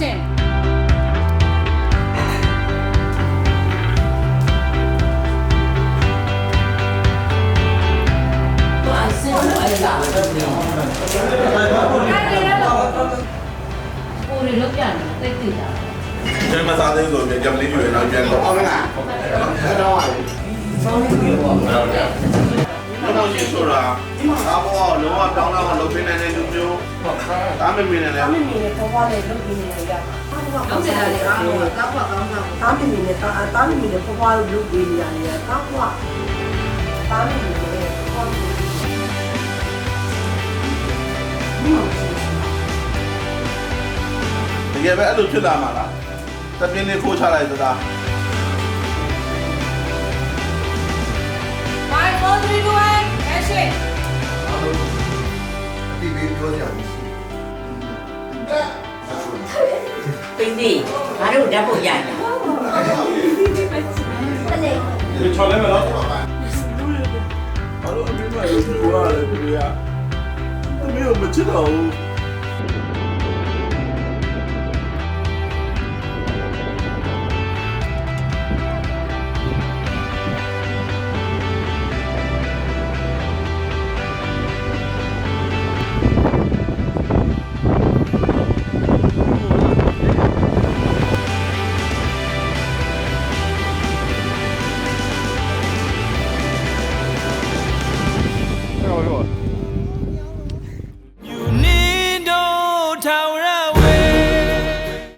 2 1 action အဆင်အဲ့ဒါတော့နေအဲ့ဒီတော့ပူရီလောက်ပြန်တိတ်တိတာကျမစားသေးဆိုပြန်ကြမလေးပြည့်နောက်ပြန်တော့ဟုတ်ကဲ့လားအဲ့ တော့ပါဆောင်းနေပြီပေါ့နောက်တော့ရှင်းဆိုတာဒါဘောလုံးဝတောင်းတော့လုပ်ပေးနေတဲ့လူမျိုးဒါမမင်းနဲ့လည်းအမေနေနဲ့ပေါ်ပါလေလုပ်ပြီးနေရတာလုံးနေတာလေအားလုံးကောက်ကောက်ကောင်းကောင်းတာမီနေနဲ့တာတာမီနေပေါ်ပါလုပ်ပြီးနေရတယ်တာကွာတာမီနေနဲ့ပေါ်ပါတကယ်ပဲအဲ့လိုဖြစ်လာမှာလားတပြင်းလေးခိုးချလိုက်သလား5 4 3 2 1 action ဒီဗီဒီယိုကြောင့်ရှိ ပိသိငါတို့ဓာတ်ဖို့ရရဒီချော်လဲမလားဘာလို့အမေမလို့ပြောရတယ်ပြရအမေမချစ်တော့ဘူး